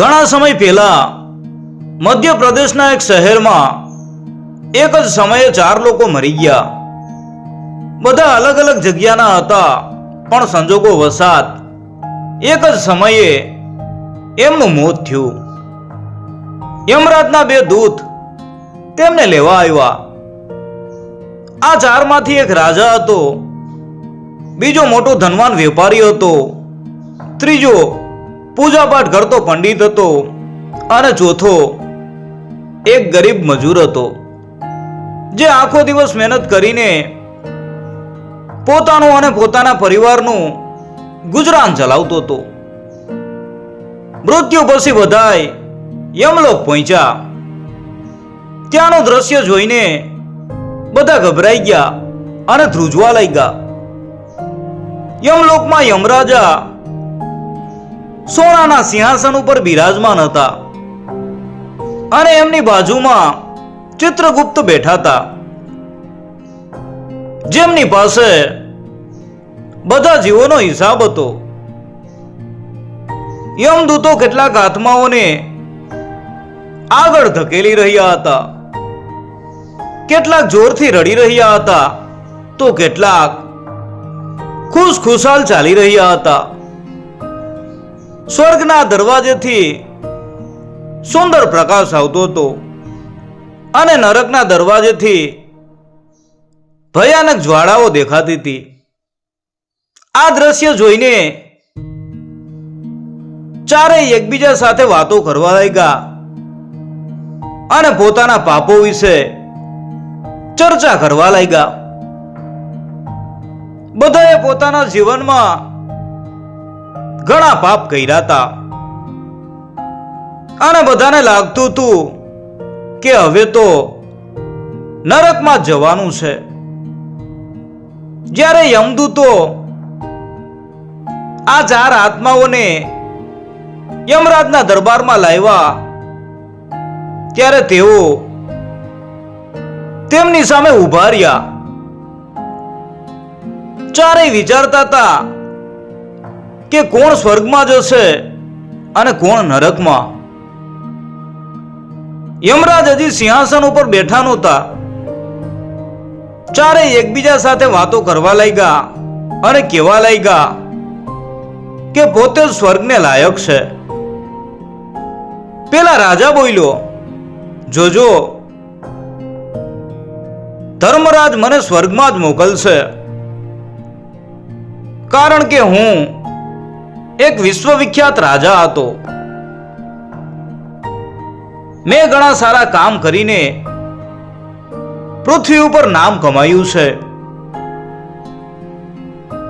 ઘણા સમય પહેલા મધ્યપ્રદેશના એક શહેરમાં એક જ સમયે ચાર લોકો મરી ગયા. બધા અલગ અલગ જગ્યાના હતા, પણ સંજોગો વસાત એક જ સમયે એમનું મોત થયું. યમરાજના બે દૂત તેમને લેવા આવ્યા. આ ચારમાંથી એક રાજા હતો, બીજો મોટો ધનવાન વેપારી હતો, ત્રીજો પૂજાપાઠ કરતો પંડિત હતો અને ચોથો એક ગરીબ મજૂર હતો, જે આખો દિવસ મહેનત કરીને પોતાનું અને પોતાના પરિવારનું ગુજરાન ચલાવતો હતો. મૃત્યુ પછી બધાય યમલોક પહોંચ્યા. ત્યાંનું દ્રશ્ય જોઈને બધા ગભરાઈ ગયા અને ધ્રુજવા લાગ્યા. યમલોકમાં યમરાજા સોનાના સિંહાસન ઉપર બિરાજમાન હતા. અને એમની બાજુમાં ચિત્રગુપ્ત બેઠા હતા. જેમની પાસે બધા જીવોનો હિસાબ હતો. યમદૂતો કેટલાક આત્માઓને આગળ ધકેલી રહ્યા હતા. કેટલાક જોરથી રડી રહ્યા હતા તો કેટલાક ખુશ ખુશાલ ચાલી રહ્યા હતા. સ્વર્ગના દરવાજેથી સુંદર પ્રકાશ આવતો હતો અને નરકના દરવાજેથી ભયાનક જ્વાળાઓ દેખાતી હતી. આ દ્રશ્ય જોઈને ચારેય એકબીજા સાથે વાતો કરવા લાગ્યા અને પોતાના પાપો વિશે ચર્ચા કરવા લાગ્યા. બધાએ પોતાના જીવનમાં ઘણા પાપ કર્યા હતા. અને બધાને લાગતું હતું કે હવે તો નરકમાં જવાનું છે. જ્યારે યમદૂતો આ ચાર આત્માઓને યમરાજના દરબારમાં લાવ્યા, ત્યારે તેઓ તેમની સામે ઊભા રહ્યા. ચારેય વિચારતા હતા કે કોણ સ્વર્ગમાં જશે અને કોણ નરકમાં? યમરાજ હજી સિંહાસન ઉપર બેઠા નહોતા. ચારે એકબીજા સાથે વાતો કરવા લાગ્યા અને કહેવા લાગ્યા કે પોતે સ્વર્ગને લાયક છે. પેલા રાજા બોલ્યો, જોજો, ધર્મરાજ મને સ્વર્ગમાં જ મોકલશે. કારણ કે હું એક વિશ્વવિખ્યાત રાજા હતો. મેં ઘણા સારા કામ કરીને પૃથ્વી ઉપર નામ કમાયું છે.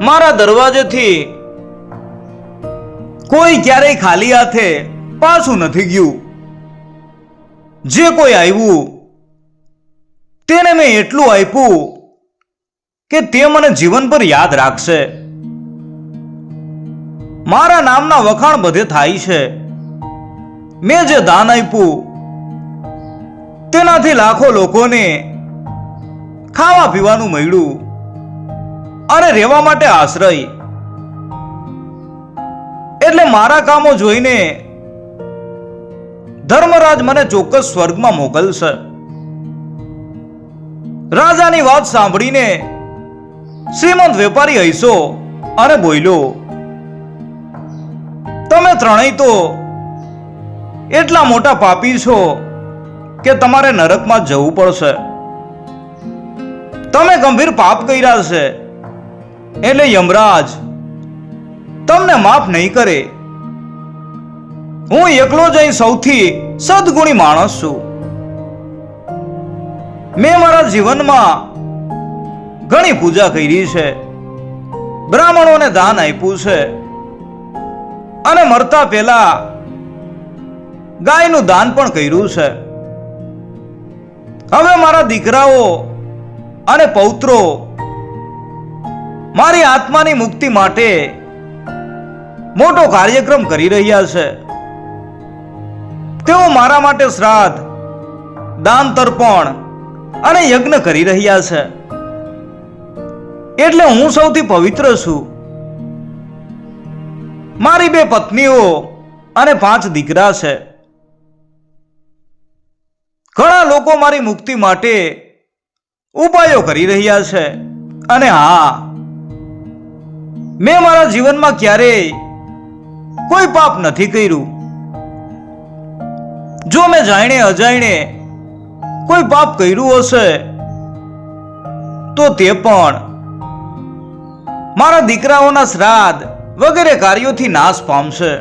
મારા દરવાજેથી કોઈ ક્યારેય ખાલી હાથે પાછું નથી ગયું. જે કોઈ આવ્યું, તેને મેં એટલું આપ્યું કે તે મને જીવન પર યાદ રાખશે. મારા નામના વખાણ બધે થાય છે. મેં જે દાન આપ્યું, તેનાથી લાખો લોકોને ખાવા પીવાનું મળ્યું અને રહેવા માટે આશ્રય. એટલે મારા કામો જોઈને ધર્મરાજ મને ચોક્કસ સ્વર્ગમાં મોકલશે. રાજાની વાત સાંભળીને શ્રીમંત વેપારી હૈસો અને બોલ્યો તમે ત્રણેય તો એટલા મોટા પાપી છો કે તમારે નરકમાં જવું પડશે. તમે ગંભીર પાપ કર્યા છે. એટલે યમરાજ, તમને માફ નહીં કરે. હું એકલો જ સૌથી સદગુણી માણસ છું. મેં મારા જીવનમાં ઘણી પૂજા કરી છે. બ્રાહ્મણોને દાન આપ્યું છે. અને મરતા પહેલા ગાયનું દાન પણ કર્યું છે. હવે મારા દીકરાઓ અને પૌત્રો મારી આત્માની મુક્તિ માટે મોટો કાર્યક્રમ કરી રહ્યા છે. તેઓ મારા માટે શ્રાદ્ધ, દાન તર્પણ અને યજ્ઞ કરી રહ્યા છે. એટલે હું સૌથી પવિત્ર છું. મારી બે પત્નીઓ અને પાંચ દીકરા છે. ઘણા લોકો મારી મુક્તિ માટે ઉપાયો કરી રહ્યા છે અને હા, મેં મારા જીવનમાં ક્યારેય કોઈ પાપ નથી કર્યું. જો મેં જાણે અજાણે કોઈ પાપ કર્યું હશે, તો તે પણ મારા દીકરાઓના શ્રાદ્ધ વગેરે કાર્યોથી નાશ પામશે.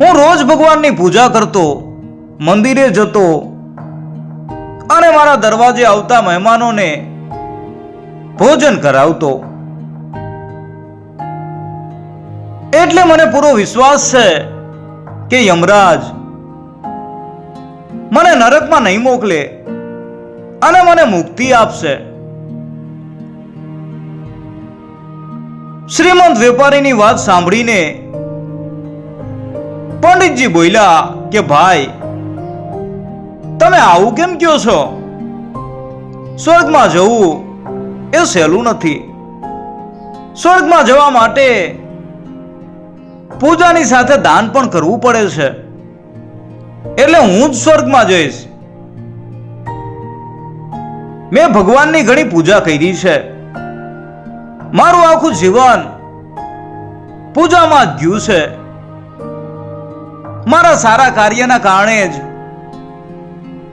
હું રોજ ભગવાનની પૂજા કરતો, મંદિરે જતો અને મારા દરવાજે આવતા મહેમાનોને ભોજન કરાવતો. એટલે મને પૂરો વિશ્વાસ છે કે યમરાજ મને નરકમાં નહીં મોકલે અને મને મુક્તિ આપશે. શ્રીમંત વેપારીની વાત સાંભળીને પંડિતજી બોલ્યા કે, ભાઈ, તમે આવું કેમ કહો છો? સ્વર્ગમાં જવું એ સહેલું નથી. સ્વર્ગમાં જવા માટે પૂજાની સાથે દાન પણ કરવું પડે છે. એટલે હું જ સ્વર્ગમાં જઈશ. મેં ભગવાનની ઘણી પૂજા કરી છે. મારું આખું જીવન પૂજામાં ગયું છે. મારા સારા કાર્યના કારણે જ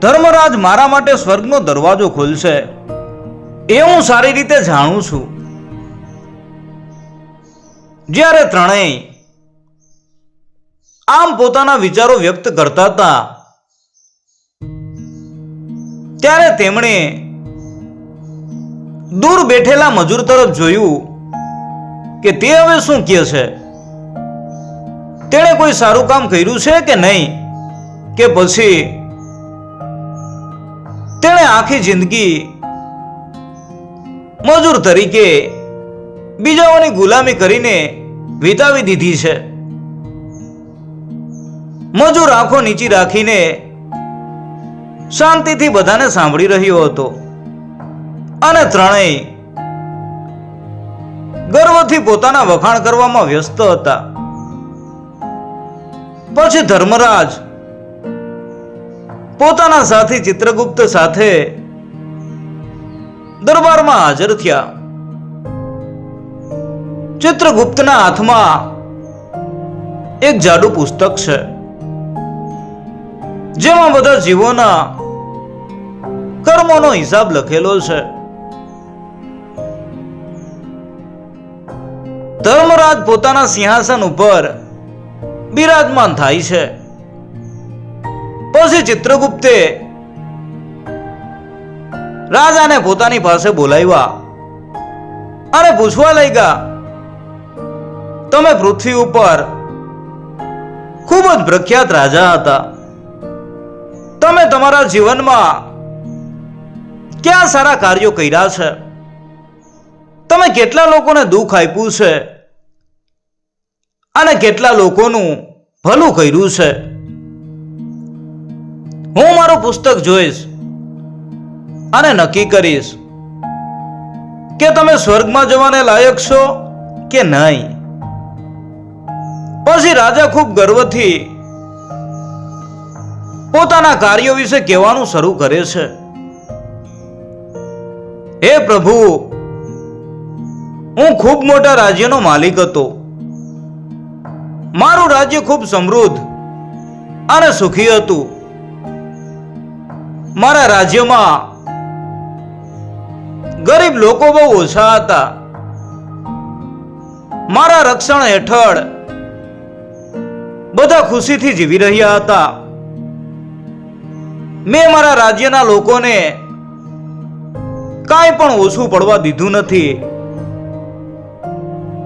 ધર્મરાજ મારા માટે સ્વર્ગનો દરવાજો ખોલશે. એ હું સારી રીતે જાણું છું. જ્યારે ત્રણેય આમ પોતાના વિચારો વ્યક્ત કરતા હતા, ત્યારે તેમણે દૂર બેઠેલા મજૂર તરફ જોયું કે તે હવે શું કહે છે? તેણે કોઈ સારું કામ કર્યું છે કે નહીં? કે પછી તેણે આખી જિંદગી મજૂર તરીકે બીજાઓની ગુલામી કરીને વિતાવી દીધી છે. મજૂર આંખો નીચી રાખીને શાંતિથી બધાને સાંભળી રહ્યો હતો. અને ત્રણેય ગર્વથી પોતાના વખાણ કરવામાં વ્યસ્ત હતા. પછી ધર્મરાજ પોતાના સાથી ચિત્રગુપ્ત સાથે દરબારમાં હાજર થયા. ચિત્રગુપ્તના હાથમાં એક જાડુ પુસ્તક છે, જેમાં બધા જીવોના કર્મોનો હિસાબ લખેલો છે. ધર્મરાજ પોતાના સિંહાસન ઉપર બિરાજમાન થાય છે. પછી ચિત્રગુપ્તે રાજાને પોતાની પાસે બોલાવ્યા અને પૂછવા લાગ્યા, તમે પૃથ્વી ઉપર ખૂબ જ પ્રખ્યાત રાજા હતા. તમે તમારા જીવનમાં ક્યાં સારા કાર્યો કર્યા છે? તમે કેટલા લોકોને દુઃખ આપ્યું છે? અને કેટલા લોકોનું ભલું કર્યું છે. હું મારું પુસ્તક જોઈશ અને નક્કી કરીશ કે તમે સ્વર્ગમાં જવાને લાયક છો કે નહીં. પછી રાજા ખૂબ ગર્વથી પોતાના કાર્યો વિશે કહેવાનું શરૂ કરે છે. હે પ્રભુ, હું ખૂબ મોટા રાજ્યનો માલિક હતો. મારું રાજ્ય ખૂબ સમૃદ્ધ અને સુખી હતું. મારા રાજ્યમાં ગરીબ લોકો બહુ ઓછા હતા. મારા રક્ષણ હેઠળ બધા ખુશીથી જીવી રહ્યા હતા. મેં મારા રાજ્યના લોકોને કાંઈ પણ ઓછું પડવા દીધું નથી.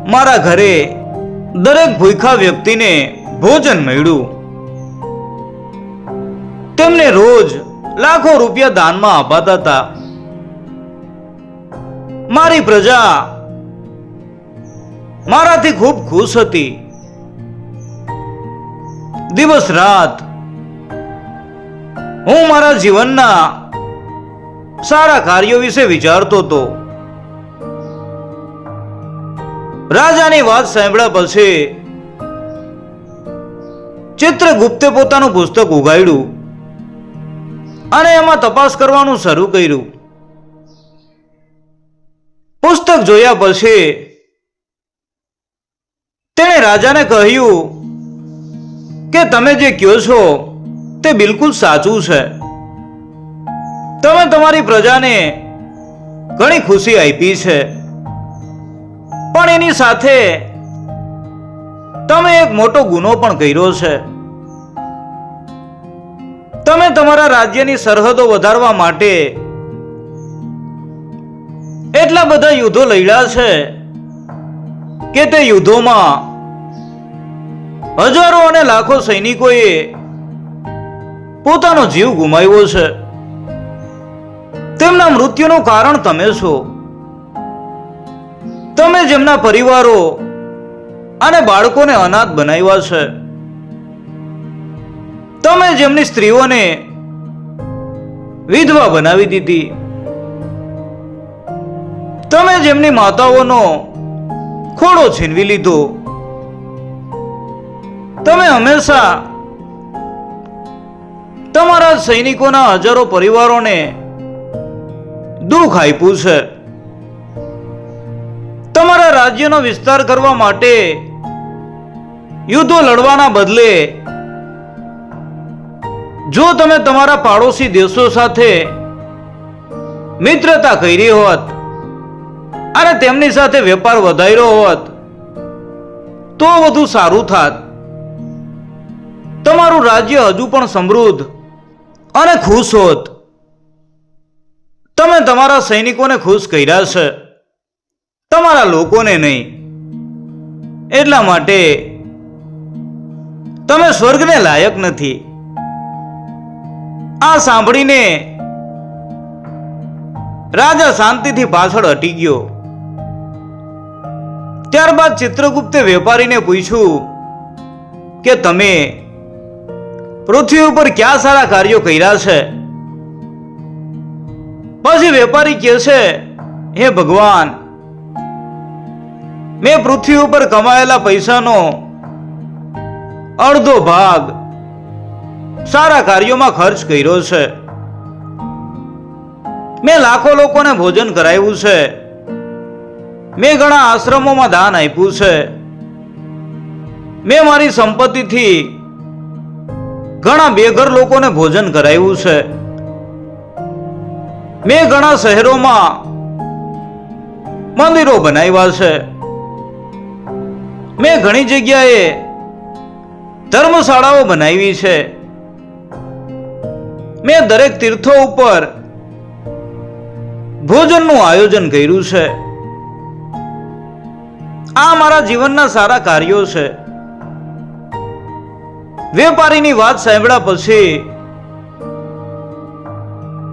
મારા ઘરે દરેક ભૂખા વ્યક્તિને ભોજન મળ્યું. તેમને રોજ લાખો રૂપિયા દાનમાં અપાતા હતા. મારી પ્રજા, મારાથી ખૂબ ખુશ હતી. દિવસ રાત હું મારા જીવનના સારા કાર્યો વિશે વિચારતો હતો. રાજાની વાત સાંભળ્યા પછી ચિત્રગુપ્તે પોતાનું પુસ્તક ઉગાડ્યું અને એમાં તપાસ કરવાનું શરૂ કર્યું. પુસ્તક જોયા પછી તેણે રાજાને કહ્યું કે તમે જે કહો છો તે બિલકુલ સાચું છે. તમે તમારી પ્રજાને ઘણી ખુશી આપી છે. પણ એની સાથે તમે એક મોટો ગુનો પણ કર્યો છે. તમે તમારા રાજ્યની સરહદો વધારવા માટે એટલા બધા યુદ્ધો લડ્યા છે કે તે યુદ્ધોમાં હજારો અને લાખો સૈનિકોએ પોતાનો જીવ ગુમાવ્યો છે. તેમના મૃત્યુનું કારણ તમે છો. તમે જેમના પરિવારો અને બાળકોને અનાથ બનાવ્યા છે, તમે જેમની સ્ત્રીઓને વિધવા બનાવી દીધી, તમે જેમની માતાઓનો ખોડો છીનવી લીધો, તમે હંમેશા તમારા સૈનિકોના હજારો પરિવારોને દુઃખ આપ્યું છે. રાજ્યનો વિસ્તાર કરવા માટે યુદ્ધો લડવાના બદલે જો તમે તમારા પાડોશી દેશો સાથે મિત્રતા કરી હોત અને તેમની સાથે વેપાર વધાર્યો હોત, તો વધુ સારું થાત. તમારું રાજ્ય હજુ પણ સમૃદ્ધ અને ખુશ હોત. તમે તમારા સૈનિકોને ખુશ કર્યા છે. તમારા લોકોને નહીં. એટલા માટે તમે સ્વર્ગને લાયક નથી. આ સાંભળીને રાજા શાંતિથી પાછળ હટી ગયો. ત્યારબાદ ચિત્રગુપ્તે વેપારીને પૂછ્યું કે તમે પૃથ્વી ઉપર ક્યાં સારા કાર્યો કર્યા છે? પછી વેપારી કહે છે, હે ભગવાન મેં પૃથ્વી ઉપર કમાયેલા પૈસાનો અડધો ભાગ સારા કાર્યોમાં ખર્ચ કર્યો છે. મેં લાખો લોકોને ભોજન કરાવ્યું છે. મેં ઘણા આશ્રમોમાં દાન આપ્યું છે. મેં મારી સંપત્તિથી ઘણા બેઘર લોકોને ભોજન કરાવ્યું છે. મેં ઘણા શહેરોમાં મંદિરો બનાવ્યા છે. મેં ઘણી જગ્યાએ ધર્મશાળાઓ બનાવી છે. મેં દરેક તીર્થો ઉપર ભોજનનું આયોજન કર્યું છે. આ મારા જીવનના સારા કાર્યો છે. વેપારીની વાત સાંભળ્યા પછી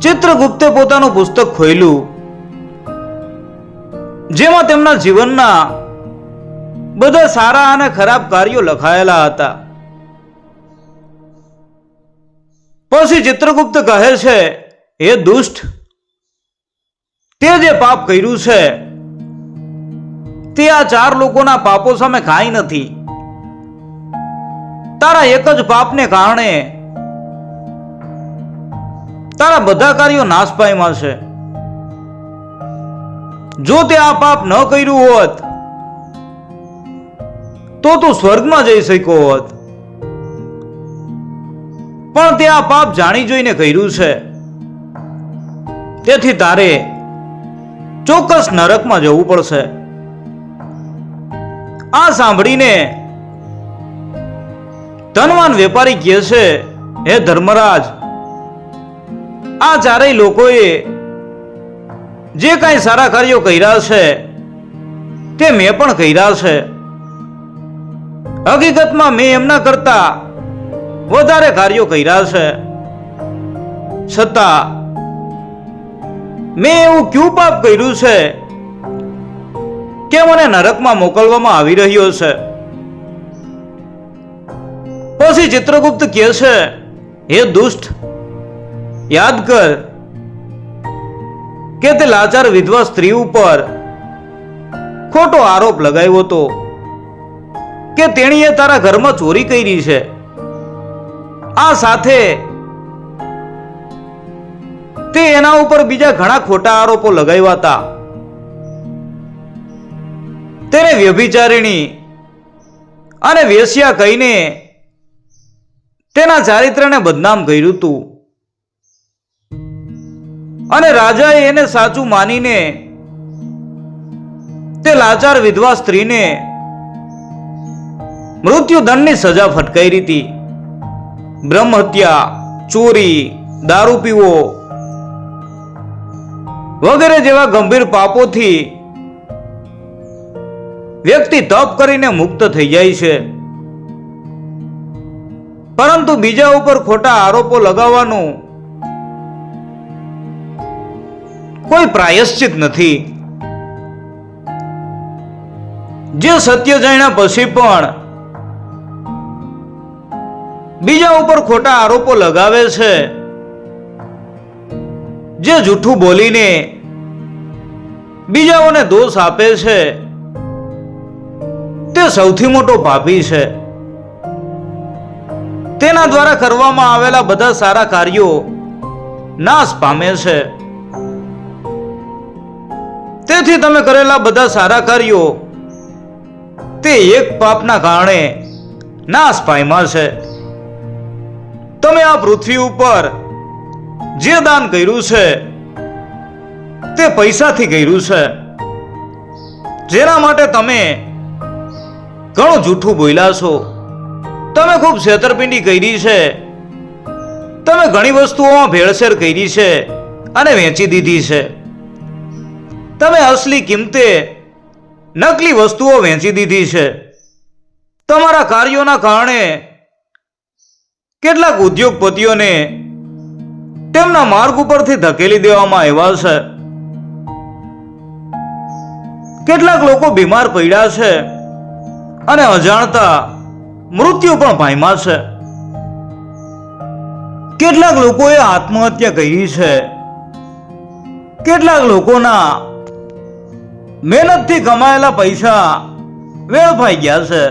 ચિત્રગુપ્તે પોતાનું પુસ્તક ખોલ્યું જેમાં તેમના જીવનના બધા સારા અને ખરાબ કાર્યો લખાયેલા હતા. પછી ચિત્રગુપ્ત કહે છે, હે દુષ્ટ, તે જે પાપ કર્યું છે, તે આ ચાર લોકોના પાપો સામે કાંઈ નથી. તારા એક જ પાપને કારણે તારા બધા કાર્યો નાશ પામ્યા છે. જો તે આ પાપ ન કર્યું હોત તો તું સ્વર્ગમાં જઈ શક્યો હોત. પણ તે આ પાપ જાણી જોઈને કર્યું છે. તેથી તારે ચોક્કસ નરકમાં જવું પડશે. આ સાંભળીને ધનવાન વેપારી કહે છે, હે ધર્મરાજ, આ ચારેય લોકોએ જે કાંઈ સારા કાર્યો કર્યા છે, તે મેં પણ કર્યા છે. હકીકતમાં મેં એમના કરતા વધારે કાર્યો કર્યા છે. છતાં મેં એવું ક્યું પાપ કર્યું છે કે મને નરકમાં મોકલવામાં આવી રહ્યો છે? પછી ચિત્રગુપ્ત કહે છે, હે દુષ્ટ, યાદ કર કે તે લાચાર વિધવા સ્ત્રી ઉપર ખોટો આરોપ લગાવ્યો હતો. કે તેણીએ તારા ઘરમાં ચોરી કરી છે? આ સાથે તે એના ઉપર બીજા ઘણા ખોટા આરોપો લગાવ્યા હતા. તેને વ્યભિચારિણી અને વેશ્યા કહીને તેના ચારિત્રને બદનામ કર્યું હતું. અને રાજાએ એને સાચું માનીને તે લાચાર વિધવા સ્ત્રીને મૃત્યુદંડની સજા ફટકારી હતી બ્રહ્મ હત્યા, ચોરી, દારૂ પીવો વગેરે જેવા ગંભીર પાપોથી વ્યક્તિ તપ કરીને મુક્ત થઈ જાય છે. પરંતુ બીજા ઉપર ખોટા આરોપો લગાવવાનું કોઈ પ્રાયશ્ચિત નથી. જે સત્ય જાણ્યા પછી પણ બીજા ઉપર ખોટા આરોપો લગાવે છે. જે જૂઠું બોલીને બીજાઓને દોષ આપે છે, તે સૌથી મોટો પાપી છે. તેના દ્વારા કરવામાં આવેલા બધા સારા કાર્યો નાશ પામે છે. તેથી તમે કરેલા બધા સારા કાર્યો તે એક પાપના કારણે નાશ પામ્યા છે. તમે આ પૃથ્વી ઉપર જે દાન કર્યું છે, તે પૈસાથી કર્યું છે. જેના માટે તમે ઘણું જૂઠું બોલ્યા છો. તમે ખૂબ છેતરપિંડી કરી છે. તમે ઘણી વસ્તુઓમાં ભેળસેળ કરી છે અને વેચી દીધી છે. તમે અસલી કિંમતે નકલી વસ્તુઓ વેચી દીધી છે. તમારા કાર્યોના કારણે કેટલાક ઉદ્યોગપતિઓને તેમના માર્ગ ઉપરથી ધકેલી દેવામાં આવ્યા છે. કેટલાક લોકો બીમાર પડ્યા છે અને અજાણતા મૃત્યુ પણ પામ્યા છે. કેટલાક લોકોએ આત્મહત્યા કરી છે. કેટલાક લોકોના મહેનતથી કમાયેલા પૈસા વેડફાઈ ગયા છે.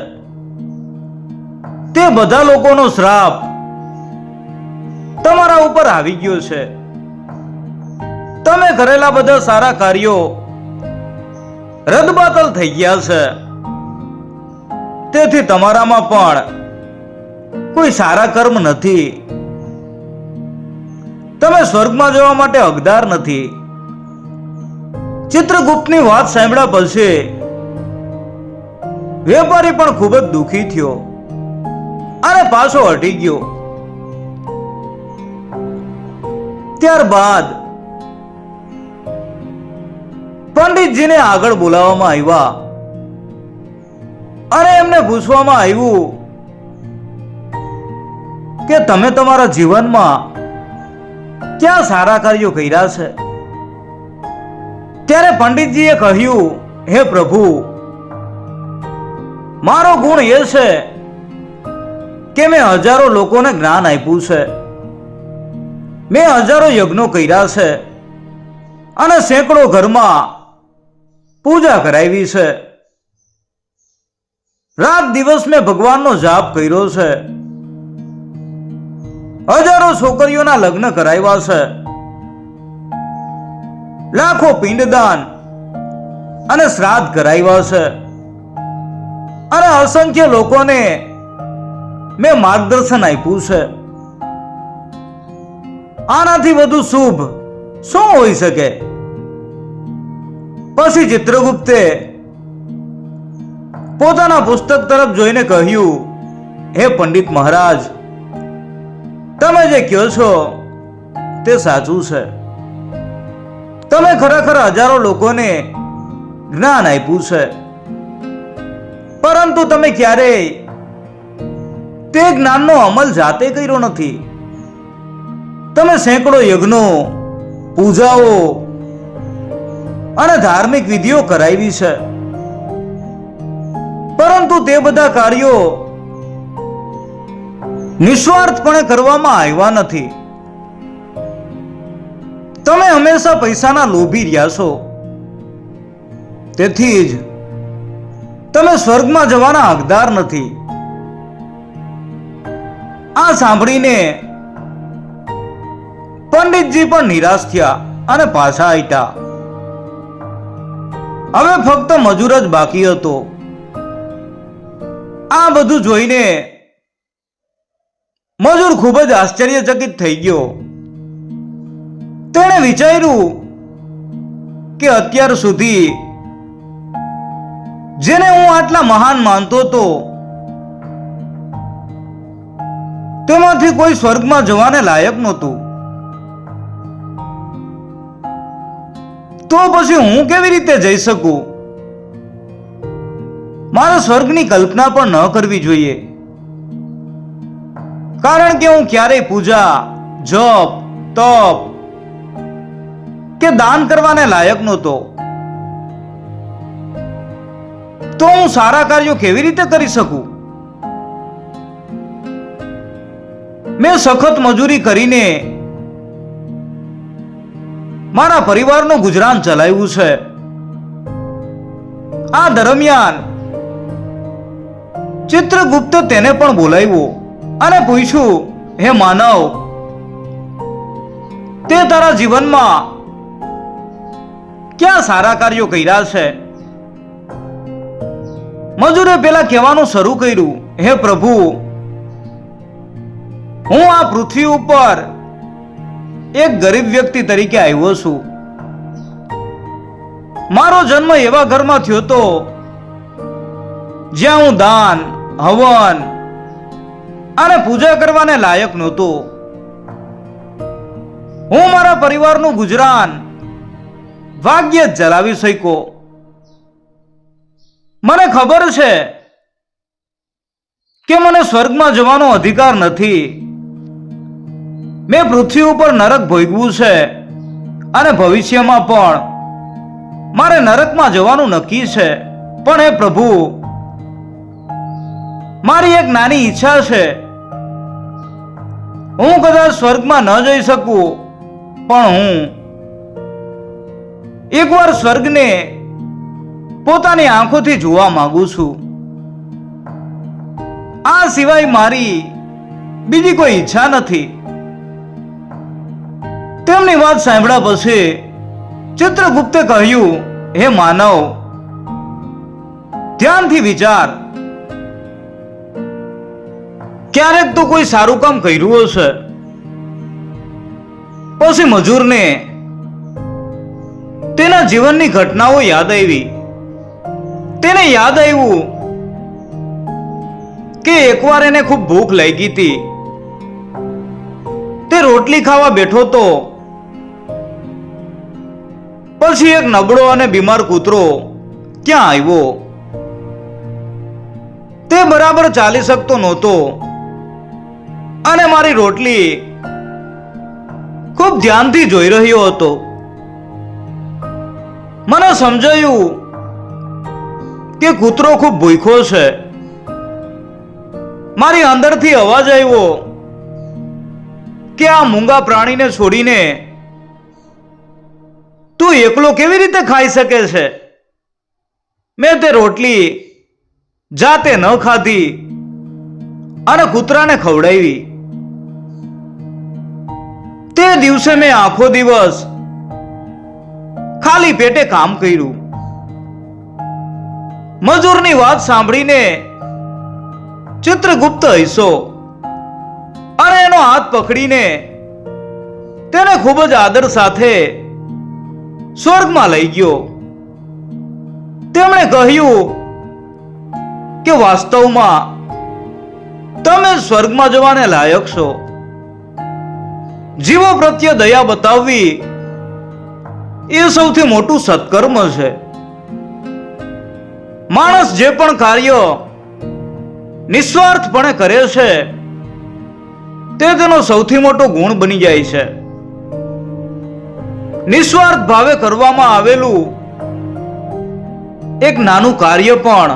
તે બધા લોકોનો શ્રાપ તમારા ઉપર આવી ગયો છે. તમે કરેલા બધા સારા કાર્યો રદબાતલ થઈ ગયા છે. તેથી તમારામાં પણ કોઈ સારા કર્મ નથી. તમે સ્વર્ગમાં જવા માટે હકદાર નથી. ચિત્રગુપ્તની વાત સાંભળ્યા પછી વેપારી પણ ખૂબ જ દુઃખી થયો. અને પાછો હટી ગયો. ત્યારબાદ પંડિતજીને આગળ બોલાવવામાં આવ્યા અને એમને પૂછવામાં આવ્યું કે તમે તમારા જીવનમાં ક્યાં સારા કાર્યો કર્યા છે? ત્યારે પંડિતજીએ કહ્યું, હે પ્રભુ, મારો ગુણ એ છે કે મેં હજારો લોકોને જ્ઞાન આપ્યું છે. મેં હજારો યજ્ઞો કર્યા છે અને સેંકડો ઘરમાં પૂજા કરાવી છે. રાત દિવસ મેં ભગવાનનો જાપ કર્યો છે. હજારો છોકરીઓના લગ્ન કરાવ્યા છે. લાખો પિંડદાન અને શ્રાદ્ધ કરાવ્યા છે. અને અસંખ્ય લોકોને મેં માર્ગદર્શન આપ્યું છે. આનાથી વધુ શુભ શું હોઈ શકે? પછી ચિત્રગુપ્તે પોતાના પુસ્તક તરફ જોઈને કહ્યું, હે પંડિત મહારાજ, તમે જે કહો છો તે સાચું છે. તમે ખરેખર હજારો લોકોને જ્ઞાન આપ્યું છે. પરંતુ તમે ક્યારેય તે જ્ઞાનનો અમલ જાતે કર્યો નથી. તમે સેંકડો યજ્ઞો, પૂજાઓ અને ધાર્મિક વિધિઓ કરાવી છે. પરંતુ તે બધા કાર્યો નિસ્વાર્થપણે કરવામાં આવ્યા નથી. તમે હંમેશા પૈસાના લોભી રહ્યા છો. તેથી જ તમે સ્વર્ગમાં જવાના હકદાર નથી. આ સાંભળીને પંડિતજી પણ નિરાશ થયા અને પાછા આઈટા હવે ફક્ત મજૂર જ બાકી હતો. આ બધું જોઈને મજૂર ખૂબ જ આશ્ચર્યચકિત થઈ ગયો. તેણે વિચાર્યું કે અત્યાર સુધી જેને હું આટલા મહાન માનતો હતો, તેમાંથી કોઈ સ્વર્ગમાં જવાને લાયક નહોતું. તો પછી હું કેવી રીતે જઈ શકું? મારે સ્વર્ગની કલ્પના પણ ન કરવી જોઈએ. કારણ કે હું ક્યારેય પૂજા, જપ, તપ કે દાન કરવાને લાયક નહોતો. તો હું સારા કાર્યો કેવી રીતે કરી શકું? મેં સખત મજૂરી કરીને મારા પરિવારનું ગુજરાન ચલાવ્યું છે. આ દરમિયાન ચિત્રગુપ્ત તેને પણ બોલાવ્યો અને પૂછ્યું, હે માનવ, તે તારા જીવનમાં ક્યાં સારા કાર્યો કર્યા છે? મજૂરે પેલા કહેવાનું શરૂ કર્યું, હે પ્રભુ, હું આ પૃથ્વી ઉપર એક ગરીબ વ્યક્તિ તરીકે આવ્યો છું. મારો જન્મ એવા ઘરમાં થયો તો, જ્યાં હું દાન, હવન અને પૂજા કરવાને લાયક નહોતો. હું મારા પરિવારનું ગુજરાન ભાગ્ય જ ચલાવી શક્યો. મને ખબર છે કે મને સ્વર્ગમાં જવાનો અધિકાર નથી. મેં પૃથ્વી ઉપર નરક ભોગવું છે. અને ભવિષ્યમાં પણ. મારે નરકમાં જવાનું નક્કી છે. પણ હે પ્રભુ, મારી એક નાની ઈચ્છા છે. હું કદાચ સ્વર્ગમાં ન જઈ શકું, પણ હું એકવાર સ્વર્ગને પોતાની આંખોથી જોવા માંગુ છું. આ સિવાય મારી બીજી કોઈ ઈચ્છા નથી. તેમની વાત સાંભળ્યા પછી ચિત્રગુપ્તે કહ્યું, હે માનવ, ધ્યાનથી વિચાર. ક્યારેક તો કોઈ સારું કામ કર્યું હશે, પછી મજૂરને તેના જીવનની ઘટનાઓ યાદ આવી. તેને યાદ આવ્યું કે એકવાર એને ખૂબ ભૂખ લાગી હતી. તે રોટલી ખાવા બેઠો તો પછી એક નબળો અને બીમાર કૂતરો ક્યાં આવ્યો? તે બરાબર ચાલી શકતો નહોતો. અને મારી રોટલી ખૂબ ધ્યાનથી જોઈ રહ્યો હતો. મને સમજાયું કે કૂતરો ખૂબ ભૂખો છે. મારી અંદરથી અવાજ આવ્યો કે આ મૂંગા પ્રાણીને છોડીને તું એકલો કેવી રીતે ખાઈ શકે છે? મેં તે રોટલી જાતે ન ખાધી અને કૂતરાને ખવડાવી. તે દિવસે મેં આખો દિવસ ખાલી પેટે કામ કર્યું. મજૂરની વાત સાંભળીને ચિત્રગુપ્ત હૈસો અને એનો હાથ પકડીને તેને ખૂબ જ આદર સાથે સ્વર્ગમાં લઈ ગયો. તેમણે કહ્યું કે વાસ્તવમાં તમે સ્વર્ગમાં જવાને લાયક છો. જીવો પ્રત્યે દયા બતાવવી એ સૌથી મોટું સત્કર્મ છે. માણસ જે પણ કાર્ય નિસ્વાર્થપણે કરે છે, તે તેનો સૌથી મોટો ગુણ બની જાય છે. નિસ્વાર્થ ભાવે કરવામાં આવેલું એક નાનું કાર્ય પણ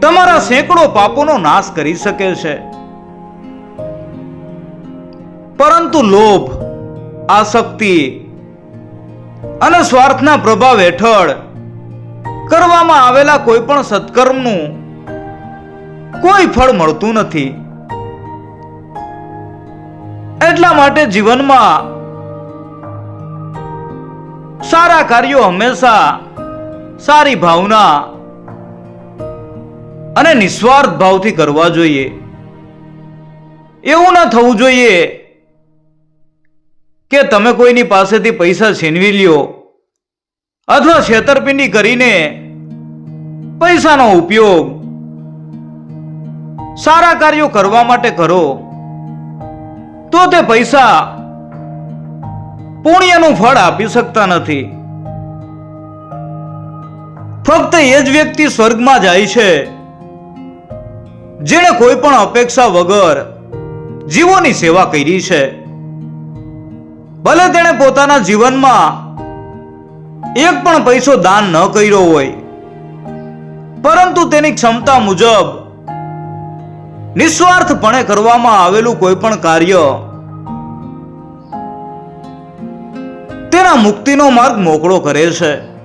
તમારા સેંકડો પાપોનો નાશ કરી શકે છે. પરંતુ લોભ, આસક્તિ અને સ્વાર્થના પ્રભાવ હેઠળ કરવામાં આવેલા કોઈ પણ સત્કર્મનું કોઈ ફળ મળતું નથી. એટલા માટે જીવનમાં સારા કાર્યો હંમેશા સારી ભાવના અને નિસ્વાર્થ ભાવથી કરવા જોઈએ. એવું ના થવું જોઈએ કે તમે કોઈની પાસેથી પૈસા છીનવી લ્યો અથવા છેતરપિંડી કરીને પૈસાનો ઉપયોગ સારા કાર્યો કરવા માટે કરો તો તે પૈસા પુણ્યનું ફળ આપી શકતા નથી. ફક્ત એ જ વ્યક્તિ સ્વર્ગમાં જાય છે, જેણે કોઈ પણ અપેક્ષા વગર જીવોની સેવા કરી છે. ભલે તેણે પોતાના જીવનમાં એક પણ પૈસો દાન ન કર્યો હોય, પરંતુ તેની ક્ષમતા મુજબ નિસ્વાર્થપણે કરવામાં આવેલું કોઈ પણ કાર્ય તેના મુક્તિનો માર્ગ મોકળો કરે છે.